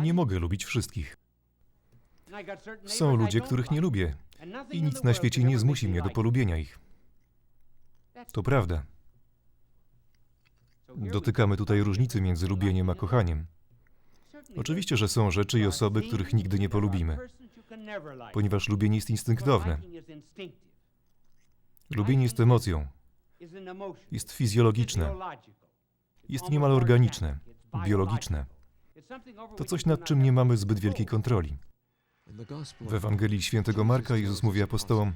Nie mogę lubić wszystkich. Są ludzie, których nie lubię. I nic na świecie nie zmusi mnie do polubienia ich. To prawda. Dotykamy tutaj różnicy między lubieniem a kochaniem. Oczywiście, że są rzeczy i osoby, których nigdy nie polubimy, ponieważ lubienie jest instynktowne. Lubienie jest emocją, jest fizjologiczne, jest niemal organiczne, biologiczne. To coś, nad czym nie mamy zbyt wielkiej kontroli. W Ewangelii świętego Marka Jezus mówi apostołom: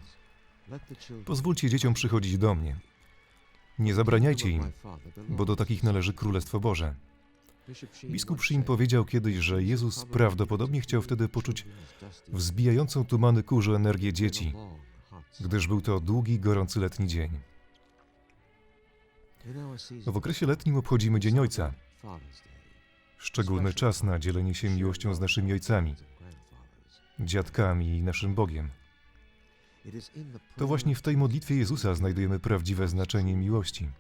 Pozwólcie dzieciom przychodzić do mnie. Nie zabraniajcie im, bo do takich należy Królestwo Boże. Biskup Shin powiedział kiedyś, że Jezus prawdopodobnie chciał wtedy poczuć wzbijającą tumany kurzu energię dzieci, gdyż był to długi, gorący letni dzień. W okresie letnim obchodzimy Dzień Ojca, szczególny czas na dzielenie się miłością z naszymi ojcami, dziadkami i naszym Bogiem. To właśnie w tej modlitwie Jezusa znajdujemy prawdziwe znaczenie miłości.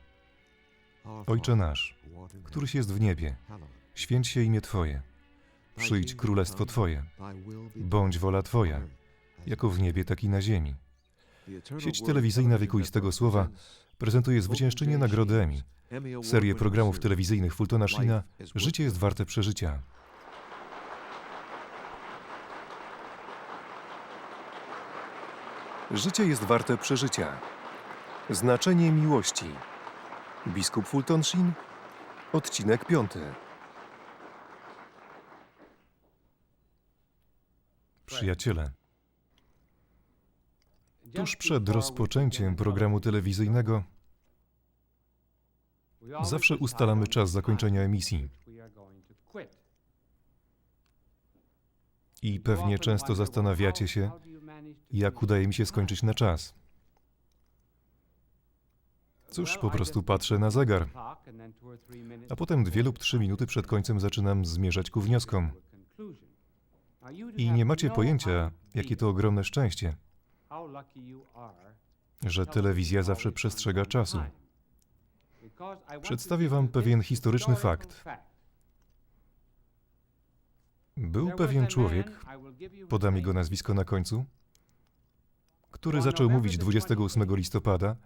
Ojcze nasz, któryś jest w niebie, święć się imię Twoje. Przyjdź królestwo Twoje. Bądź wola Twoja, jako w niebie, tak i na ziemi. Sieć telewizyjna wiekuistego słowa prezentuje zwyciężczynię nagrody Emmy, serię programów telewizyjnych Fultona Sheena Życie jest warte przeżycia. Życie jest warte przeżycia. Znaczenie miłości. Biskup Fulton Sheen, odcinek piąty. Przyjaciele, tuż przed rozpoczęciem programu telewizyjnego zawsze ustalamy czas zakończenia emisji. I pewnie często zastanawiacie się, jak udaje mi się skończyć na czas. Cóż, po prostu patrzę na zegar, a potem dwie lub trzy minuty przed końcem zaczynam zmierzać ku wnioskom. I nie macie pojęcia, jakie to ogromne szczęście, że telewizja zawsze przestrzega czasu. Przedstawię Wam pewien historyczny fakt. Był pewien człowiek, podam jego nazwisko na końcu, który zaczął mówić 28 listopada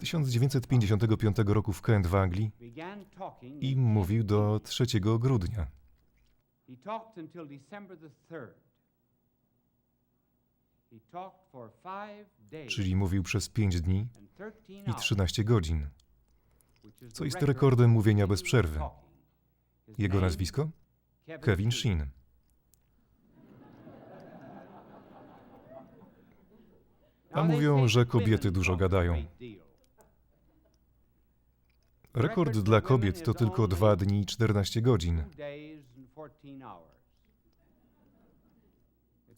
1955 roku w Kent w Anglii i mówił do 3 grudnia. Czyli mówił przez 5 dni and 13 i hours, 13 godzin, co jest rekordem mówienia bez przerwy. Jego nazwisko? Kevin Sheen. A mówią, że kobiety dużo gadają. Rekord dla kobiet to tylko 2 dni i 14 godzin.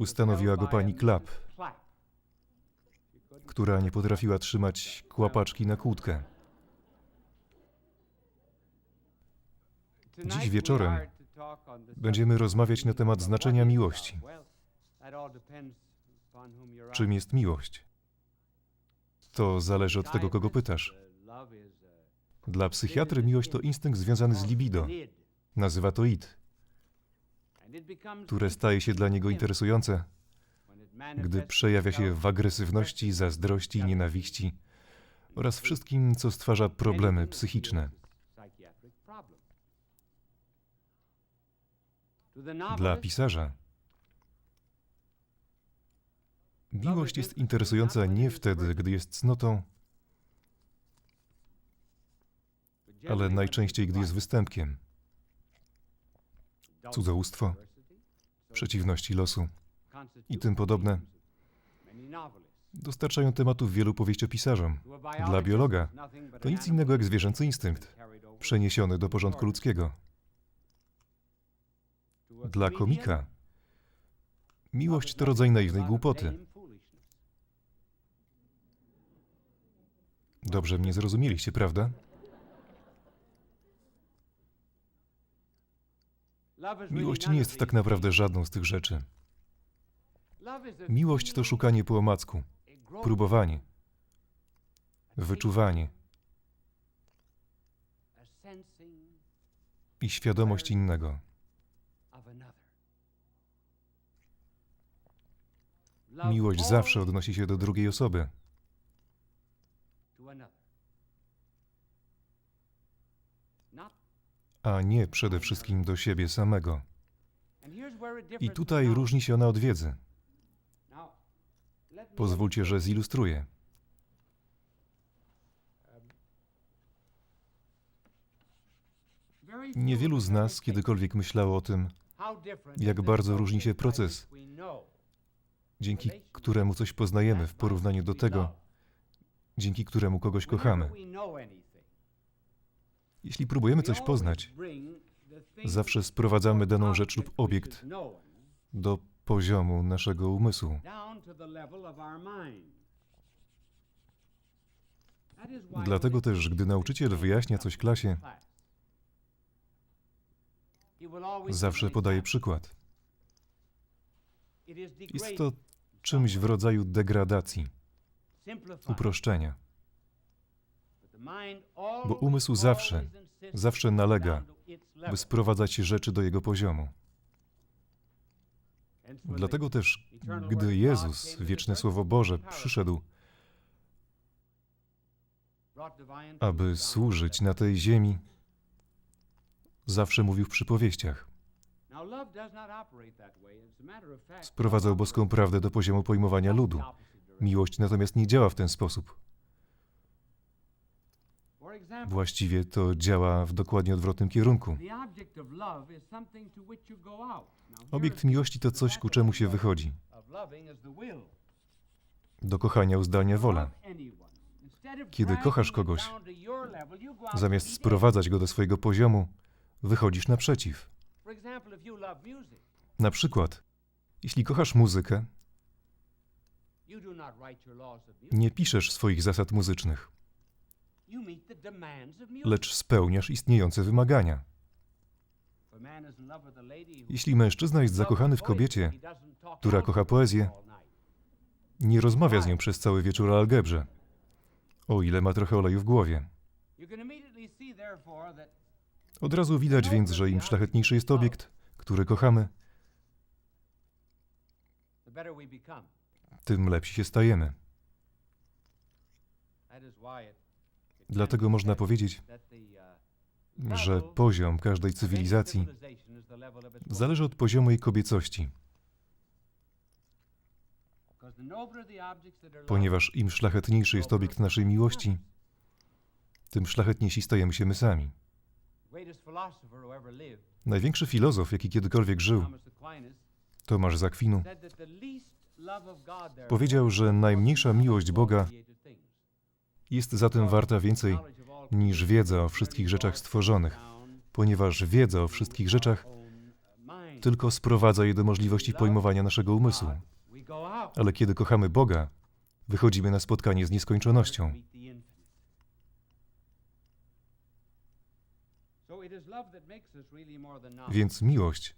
Ustanowiła go pani Clapp, która nie potrafiła trzymać kłapaczki na kłódkę. Dziś wieczorem będziemy rozmawiać na temat znaczenia miłości. Czym jest miłość? To zależy od tego, kogo pytasz. Dla psychiatry miłość to instynkt związany z libido. Nazywa to id, które staje się dla niego interesujące, gdy przejawia się w agresywności, zazdrości, nienawiści oraz wszystkim, co stwarza problemy psychiczne. Dla pisarza. Miłość jest interesująca nie wtedy, gdy jest cnotą, ale najczęściej, gdy jest występkiem. Cudzołóstwo, przeciwności losu i tym podobne dostarczają tematów wielu powieściopisarzom. Dla biologa to nic innego jak zwierzęcy instynkt, przeniesiony do porządku ludzkiego. Dla komika miłość to rodzaj naiwnej głupoty. Dobrze mnie zrozumieliście, prawda? Miłość nie jest tak naprawdę żadną z tych rzeczy. Miłość to szukanie po omacku, próbowanie, wyczuwanie i świadomość innego. Miłość zawsze odnosi się do drugiej osoby, a nie przede wszystkim do siebie samego. I tutaj różni się ona od wiedzy. Pozwólcie, że zilustruję. Niewielu z nas kiedykolwiek myślało o tym, jak bardzo różni się proces, dzięki któremu coś poznajemy w porównaniu do tego, dzięki któremu kogoś kochamy. Jeśli próbujemy coś poznać, zawsze sprowadzamy daną rzecz lub obiekt do poziomu naszego umysłu. Dlatego też, gdy nauczyciel wyjaśnia coś klasie, zawsze podaje przykład. Jest to czymś w rodzaju degradacji, uproszczenia. Bo umysł zawsze, zawsze nalega, by sprowadzać rzeczy do jego poziomu. Dlatego też, gdy Jezus, wieczne Słowo Boże, przyszedł, aby służyć na tej ziemi, zawsze mówił w przypowieściach. Sprowadzał boską prawdę do poziomu pojmowania ludu. Miłość natomiast nie działa w ten sposób. Właściwie to działa w dokładnie odwrotnym kierunku. Obiekt miłości to coś, ku czemu się wychodzi. Do kochania uzdalnia wola. Kiedy kochasz kogoś, Zamiast sprowadzać go do swojego poziomu, wychodzisz naprzeciw. Na przykład, jeśli kochasz muzykę, nie piszesz swoich zasad muzycznych, lecz spełniasz istniejące wymagania. Jeśli mężczyzna jest zakochany w kobiecie, która kocha poezję, nie rozmawia z nią przez cały wieczór o algebrze, o ile ma trochę oleju w głowie. Od razu widać więc, że im szlachetniejszy jest obiekt, który kochamy, tym lepsi się stajemy. Dlatego można powiedzieć, że poziom każdej cywilizacji zależy od poziomu jej kobiecości, ponieważ im szlachetniejszy jest obiekt naszej miłości, tym szlachetniejsi stajemy się my sami. Największy filozof, jaki kiedykolwiek żył, Tomasz z Akwinu, powiedział, że najmniejsza miłość Boga. Jest zatem warta więcej niż wiedza o wszystkich rzeczach stworzonych, ponieważ wiedza o wszystkich rzeczach tylko sprowadza je do możliwości pojmowania naszego umysłu. Ale kiedy kochamy Boga, wychodzimy na spotkanie z nieskończonością. Więc miłość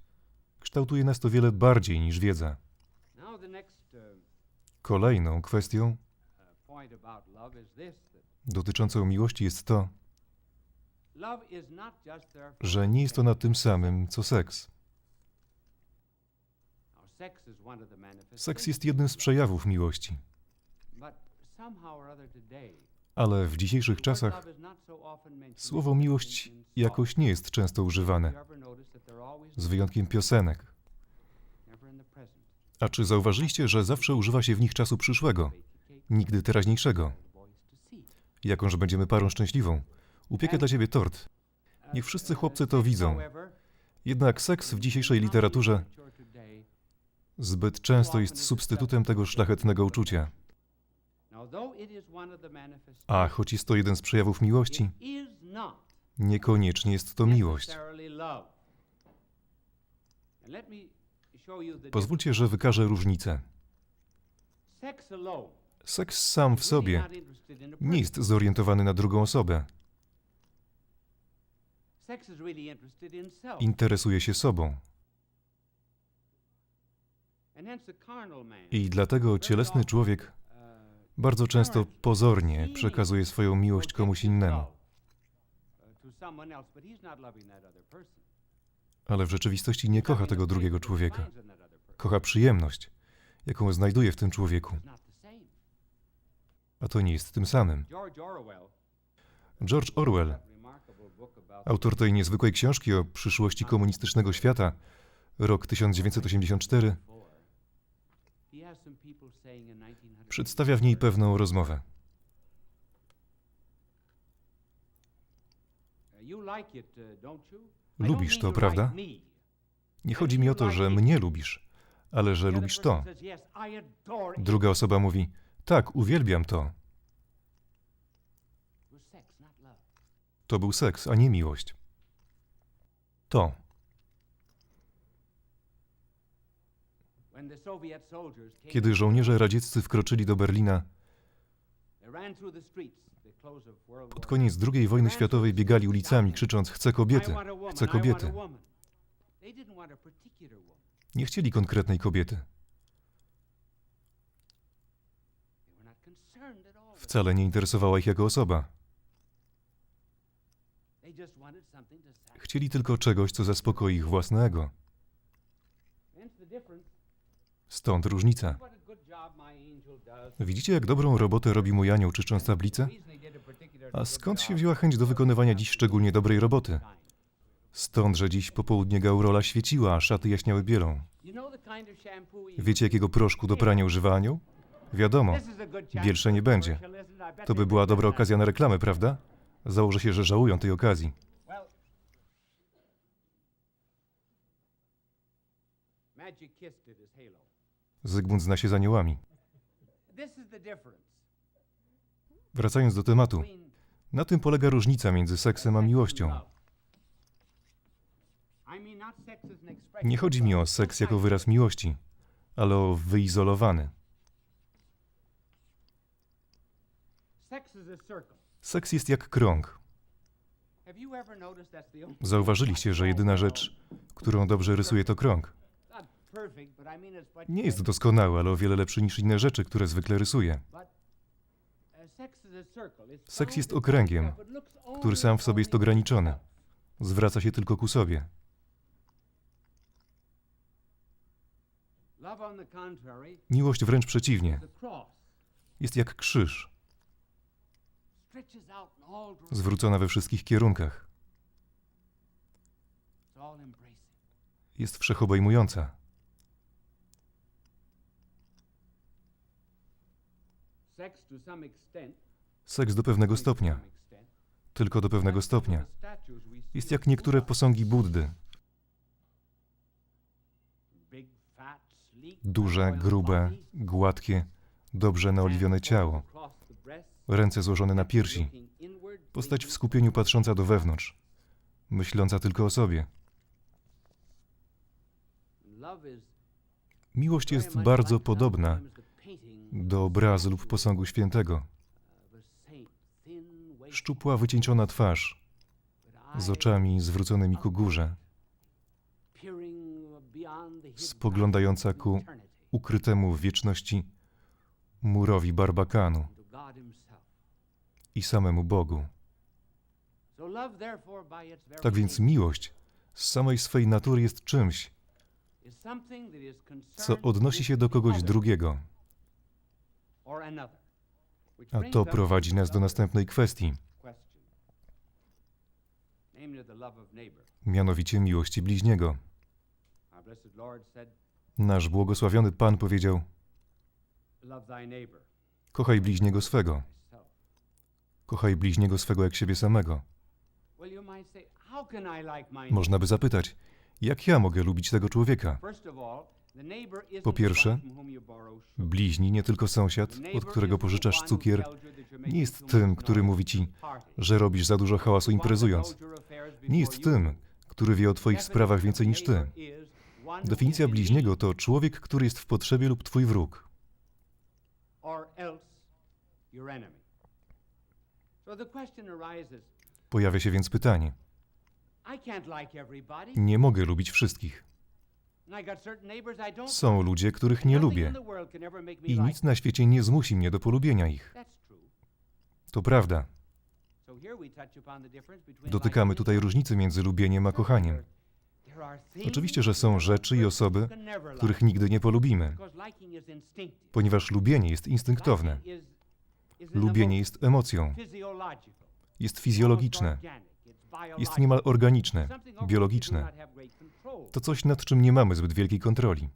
kształtuje nas to wiele bardziej niż wiedza. Kolejną kwestią dotyczącą miłości jest to, że nie jest ona tym samym co seks. Seks jest jednym z przejawów miłości, ale w dzisiejszych czasach słowo miłość jakoś nie jest często używane, z wyjątkiem piosenek. A czy zauważyliście, że zawsze używa się w nich czasu przyszłego, nigdy teraźniejszego? Jakąż będziemy parą szczęśliwą. Upiekę dla ciebie tort. Niech wszyscy chłopcy to widzą. Jednak seks w dzisiejszej literaturze zbyt często jest substytutem tego szlachetnego uczucia. A choć jest to jeden z przejawów miłości, niekoniecznie jest to miłość. Pozwólcie, że wykażę różnicę. Seks sam w sobie nie jest zorientowany na drugą osobę. Interesuje się sobą. I dlatego cielesny człowiek bardzo często pozornie przekazuje swoją miłość komuś innemu. ale w rzeczywistości nie kocha tego drugiego człowieka. Kocha przyjemność, jaką znajduje w tym człowieku, a to nie jest tym samym. George Orwell, autor tej niezwykłej książki o przyszłości komunistycznego świata, rok 1984, he has some people saying in 1900 przedstawia w niej pewną rozmowę. Uh, Lubisz to, prawda? Nie chodzi mi o to, że mnie lubisz, ale że lubisz to. Druga osoba mówi: Tak, uwielbiam to. To był seks, a nie miłość. To. Kiedy żołnierze radzieccy wkroczyli do Berlina, pod koniec II wojny światowej biegali ulicami, krzycząc: Chcę kobiety, chcę kobiety. Nie chcieli konkretnej kobiety. Wcale nie interesowała ich jako osoba. Chcieli tylko czegoś, co zaspokoi ich własnego. Stąd różnica. Widzicie, jak dobrą robotę robi mój anioł czyszcząc tablicę? A skąd się wzięła chęć do wykonywania dziś szczególnie dobrej roboty? Stąd, że dziś popołudnie gaurola świeciła, a szaty jaśniały bielą. Wiecie, jakiego proszku do prania używa anioł? Wiadomo, This is a good chance Bielsze for nie będzie. to by była dobra okazja na reklamę, prawda? Założę się, że żałują tej okazji. Zygmunt zna się z aniołami. Wracając do tematu, na tym polega różnica między seksem a miłością. Nie chodzi mi o seks jako wyraz miłości, ale o wyizolowany. Seks jest jak krąg. Zauważyliście, że jedyna rzecz, którą dobrze rysuje, to krąg. Nie jest doskonały, ale o wiele lepszy niż inne rzeczy, które zwykle rysuje. But uh, Seks jest okręgiem, który sam w sobie jest ograniczony. Zwraca się tylko ku sobie. Miłość wręcz przeciwnie. Jest jak krzyż, zwrócona we wszystkich kierunkach. Jest wszechobejmująca. Seks do pewnego stopnia, tylko do pewnego stopnia. Jest jak niektóre posągi Buddy. Duże, grube, gładkie, dobrze naoliwione ciało, ręce złożone na piersi, postać w skupieniu patrząca do wewnątrz, myśląca tylko o sobie. Miłość jest bardzo podobna do obrazu lub posągu świętego. Szczupła, wycieńczona twarz, z oczami zwróconymi ku górze, spoglądająca ku ukrytemu w wieczności murowi Barbakanu i samemu Bogu. Tak więc miłość z samej swej natury jest czymś, co odnosi się do kogoś drugiego. A to prowadzi nas do następnej kwestii, mianowicie miłości bliźniego. Nasz błogosławiony Pan powiedział. Kochaj bliźniego swego, thyself." Kochaj bliźniego swego jak siebie samego. Można by zapytać, jak ja mogę lubić tego człowieka? Po pierwsze. Bliźni, nie tylko sąsiad, od którego pożyczasz cukier, nie jest tym, który mówi ci, że robisz za dużo hałasu imprezując. Nie jest tym, który wie o Twoich sprawach więcej niż Ty. Definicja bliźniego to człowiek, który jest w potrzebie lub Twój wróg. Pojawia się więc pytanie. Nie mogę lubić wszystkich. Są ludzie, których nie lubię i nic na świecie nie zmusi mnie do polubienia ich. To prawda. Dotykamy tutaj różnicy między lubieniem a kochaniem. Oczywiście, że są rzeczy i osoby, których nigdy nie polubimy, ponieważ lubienie jest instynktowne. Lubienie jest emocją, jest fizjologiczne, jest niemal organiczne, biologiczne. To coś, nad czym nie mamy zbyt wielkiej kontroli.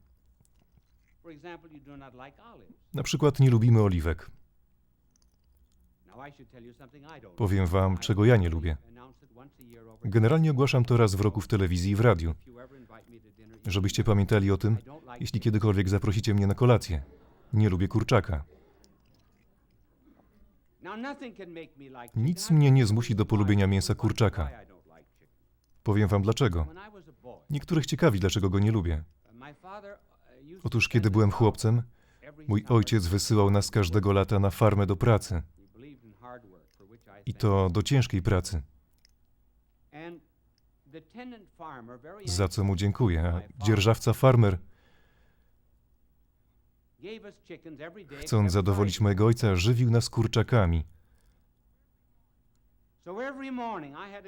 Na przykład nie lubimy oliwek. Powiem wam, czego ja nie lubię. Generalnie ogłaszam to raz w roku w telewizji i w radiu, żebyście pamiętali o tym, jeśli kiedykolwiek zaprosicie mnie na kolację. Nie lubię kurczaka. Nic mnie nie zmusi do polubienia mięsa kurczaka. Powiem wam dlaczego. Niektórych ciekawi, dlaczego go nie lubię. Otóż, kiedy byłem chłopcem, mój ojciec wysyłał nas każdego lata na farmę do pracy. I to do ciężkiej pracy, za co mu dziękuję. A dzierżawca farmer, chcąc zadowolić mojego ojca, żywił nas kurczakami.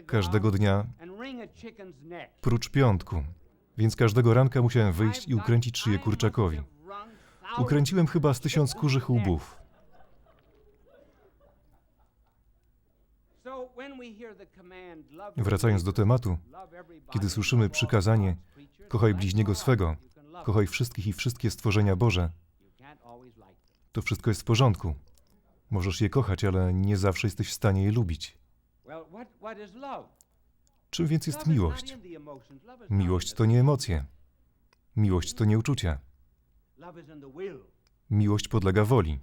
Każdego dnia, prócz piątku. Więc każdego ranka musiałem wyjść i ukręcić szyję kurczakowi. Ukręciłem chyba z tysiąc kurzych łbów. Wracając do tematu, kiedy słyszymy przykazanie kochaj bliźniego swego, kochaj wszystkich i wszystkie stworzenia Boże, to wszystko jest w porządku. Możesz je kochać, ale nie zawsze jesteś w stanie je lubić. Czym więc jest miłość? Miłość to nie emocje. Miłość to nie uczucia. Miłość podlega woli.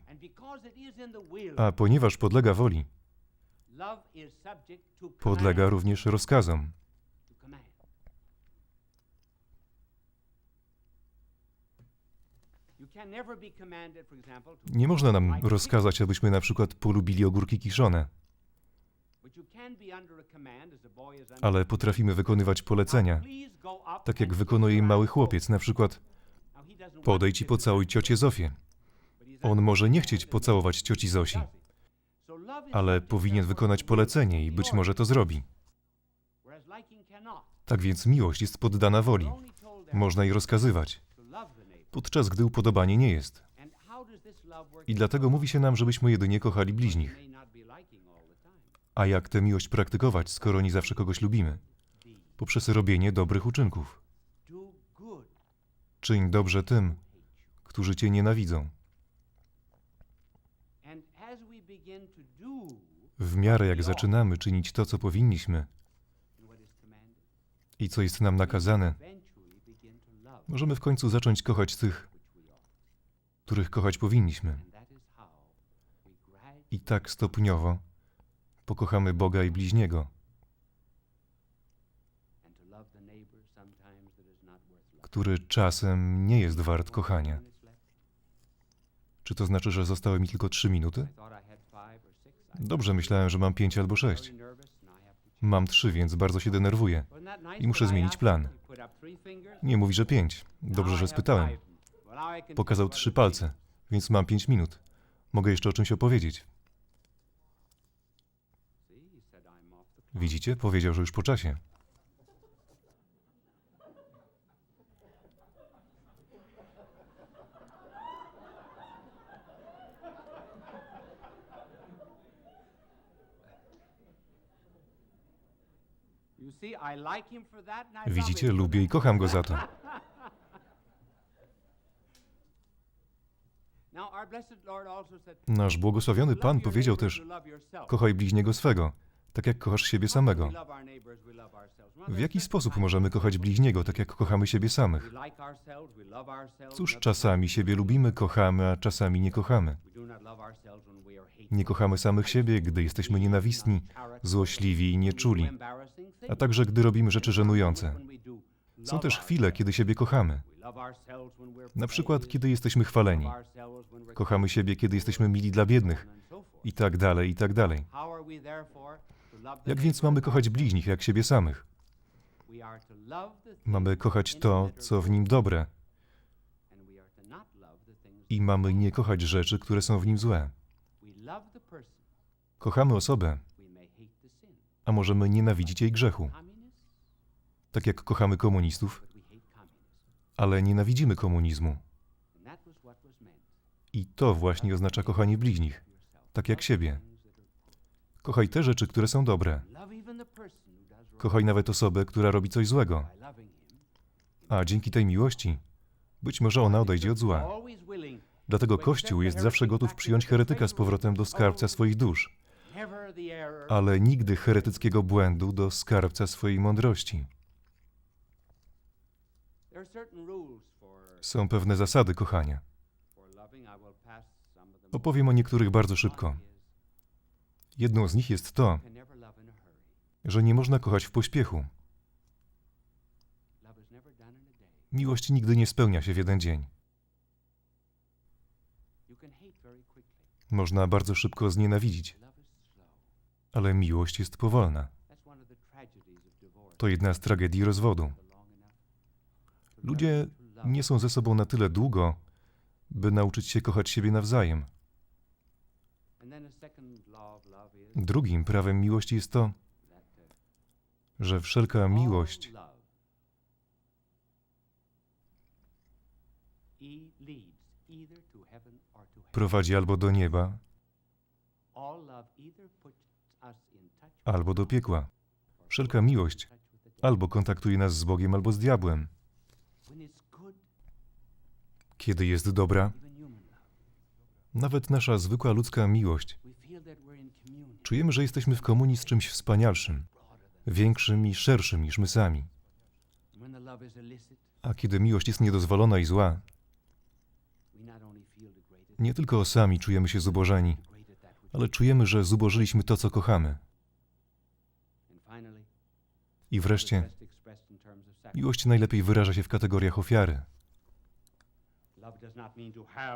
A ponieważ podlega woli, podlega również rozkazom. Nie można nam rozkazać, abyśmy na przykład polubili ogórki kiszone, ale potrafimy wykonywać polecenia, tak jak wykonuje im mały chłopiec, na przykład podejdź i pocałuj ciocię Zofię. On może nie chcieć pocałować cioci Zosi, ale powinien wykonać polecenie i być może to zrobi. Tak więc miłość jest poddana woli. Można jej rozkazywać, podczas gdy upodobanie nie jest. I dlatego mówi się nam, żebyśmy jedynie kochali bliźnich. A jak tę miłość praktykować, skoro nie zawsze kogoś lubimy? Poprzez robienie dobrych uczynków. Czyń dobrze tym, którzy cię nienawidzą. W miarę jak zaczynamy czynić to, co powinniśmy i co jest nam nakazane, możemy w końcu zacząć kochać tych, których kochać powinniśmy. I tak stopniowo pokochamy Boga i bliźniego, który czasem nie jest wart kochania. Czy to znaczy, że zostały mi tylko trzy minuty? Dobrze, myślałem, że mam pięć albo sześć. Mam trzy, więc bardzo się denerwuję i muszę zmienić plan. Nie mówi, że pięć. Dobrze, że spytałem. Pokazał trzy palce, więc mam pięć minut. Mogę jeszcze o czymś opowiedzieć. Widzicie? Powiedział, że już po czasie. Widzicie? Lubię i kocham go za to. Nasz błogosławiony Pan powiedział też: Kochaj bliźniego swego, tak jak kochasz siebie samego. W jaki sposób możemy kochać bliźniego, tak jak kochamy siebie samych? Cóż, czasami siebie lubimy, kochamy, a czasami nie kochamy. Nie kochamy samych siebie, gdy jesteśmy nienawistni, złośliwi i nieczuli, a także gdy robimy rzeczy żenujące. Są też chwile, kiedy siebie kochamy. Na przykład, kiedy jesteśmy chwaleni. Kochamy siebie, kiedy jesteśmy mili dla biednych. I tak dalej, i tak dalej. Jak więc mamy kochać bliźnich, jak siebie samych? Mamy kochać to, co w nim dobre. I mamy nie kochać rzeczy, które są w nim złe. Kochamy osobę, a możemy nienawidzić jej grzechu. tak jak kochamy komunistów, ale nienawidzimy komunizmu. I to właśnie oznacza kochanie bliźnich, tak jak siebie. Kochaj te rzeczy, które są dobre. Kochaj nawet osobę, która robi coś złego. A dzięki tej miłości, być może ona odejdzie od zła. Dlatego Kościół jest zawsze gotów przyjąć heretyka z powrotem do skarbca swoich dusz. Ale nigdy heretyckiego błędu do skarbca swojej mądrości. Są pewne zasady kochania. Opowiem o niektórych bardzo szybko. Jedną z nich jest to, że nie można kochać w pośpiechu. Miłość nigdy nie spełnia się w jeden dzień. Można bardzo szybko znienawidzić. Ale miłość jest powolna. To jedna z tragedii rozwodu. Ludzie nie są ze sobą na tyle długo, by nauczyć się kochać siebie nawzajem. Drugim prawem miłości jest to, że wszelka miłość prowadzi albo do nieba, albo do piekła. Wszelka miłość albo kontaktuje nas z Bogiem, albo z diabłem. Kiedy jest dobra, nawet nasza zwykła ludzka miłość, czujemy, że jesteśmy w komunii z czymś wspanialszym, większym i szerszym niż my sami. A kiedy miłość jest niedozwolona i zła, nie tylko sami czujemy się zubożeni, ale czujemy, że zubożyliśmy to, co kochamy. I wreszcie, miłość najlepiej wyraża się w kategoriach ofiary.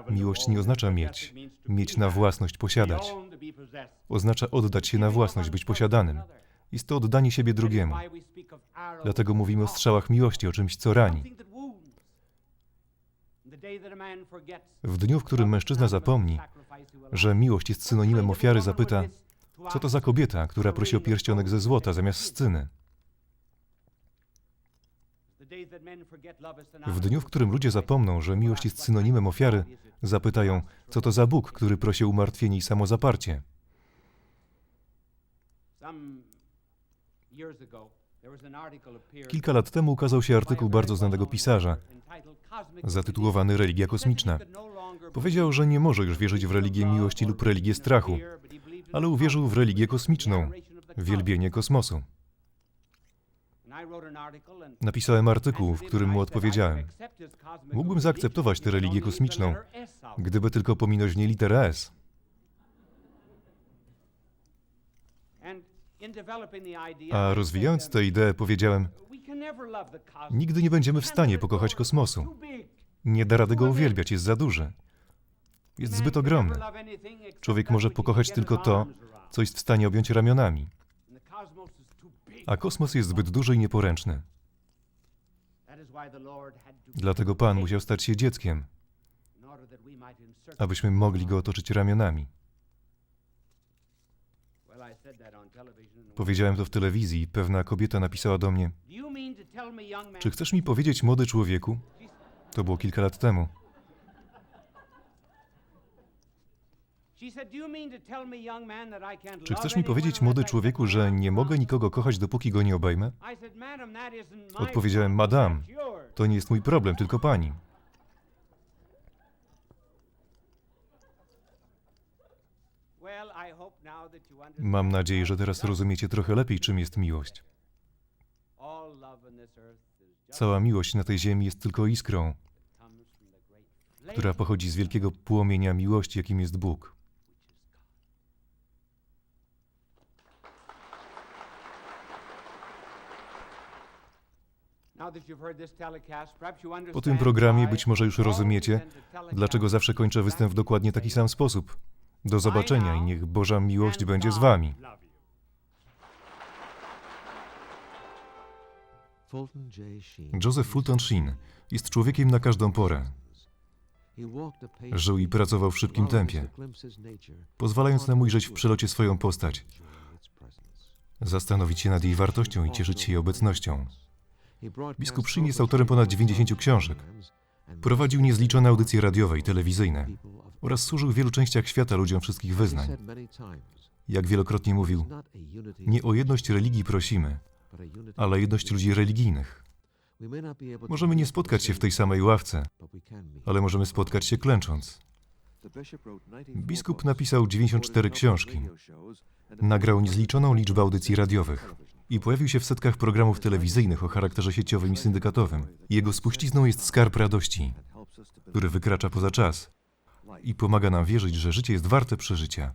Miłość nie oznacza mieć, mieć na własność, posiadać. Oznacza oddać się na własność, być posiadanym. Jest to oddanie siebie drugiemu. Dlatego mówimy o strzałach miłości, o czymś, co rani. W dniu, w którym mężczyzna zapomni, że miłość jest synonimem ofiary, zapyta, co to za kobieta, która prosi o pierścionek ze złota zamiast scyny. W dniu, w którym ludzie zapomną, że miłość jest synonimem ofiary, zapytają, co to za Bóg, który prosi umartwienie i samozaparcie. Kilka lat temu ukazał się artykuł bardzo znanego pisarza, zatytułowany Religia kosmiczna. Powiedział, że nie może już wierzyć w religię miłości lub religię strachu, ale uwierzył w religię kosmiczną, wielbienie kosmosu. Napisałem artykuł, w którym mu odpowiedziałem. Mógłbym zaakceptować tę religię kosmiczną, gdyby tylko pominąć w niej literę S. A rozwijając tę ideę, powiedziałem, nigdy nie będziemy w stanie pokochać kosmosu. Nie da rady go uwielbiać, jest za duży. Jest zbyt ogromny. Człowiek może pokochać tylko to, co jest w stanie objąć ramionami. A kosmos jest zbyt duży i nieporęczny. Dlatego Pan musiał stać się dzieckiem, abyśmy mogli go otoczyć ramionami. Powiedziałem to w telewizji pewna kobieta napisała do mnie: Czy chcesz mi powiedzieć, młody człowieku? To było kilka lat temu. Czy chcesz mi powiedzieć, młody człowieku, że nie mogę nikogo kochać, dopóki go nie obejmę? Odpowiedziałem, madam, to nie jest mój problem, tylko pani. Mam nadzieję, że teraz rozumiecie trochę lepiej, czym jest miłość. Cała miłość na tej ziemi jest tylko iskrą, która pochodzi z wielkiego płomienia miłości, jakim jest Bóg. Po tym programie być może już rozumiecie, dlaczego zawsze kończę występ w dokładnie taki sam sposób. Do zobaczenia i niech Boża miłość będzie z wami. Joseph Fulton Sheen jest człowiekiem na każdą porę. Żył i pracował w szybkim tempie, pozwalając nam ujrzeć w przelocie swoją postać, zastanowić się nad jej wartością i cieszyć się jej obecnością. Biskup Shin jest autorem ponad 90 książek. Prowadził niezliczone audycje radiowe i telewizyjne oraz służył w wielu częściach świata ludziom wszystkich wyznań. Jak wielokrotnie mówił, nie o jedność religii prosimy, ale jedność ludzi religijnych. Możemy nie spotkać się w tej samej ławce, ale możemy spotkać się klęcząc. Biskup napisał 94 książki, nagrał niezliczoną liczbę audycji radiowych i pojawił się w setkach programów telewizyjnych o charakterze sieciowym i syndykatowym. Jego spuścizną jest skarb radości, który wykracza poza czas i pomaga nam wierzyć, że życie jest warte przeżycia.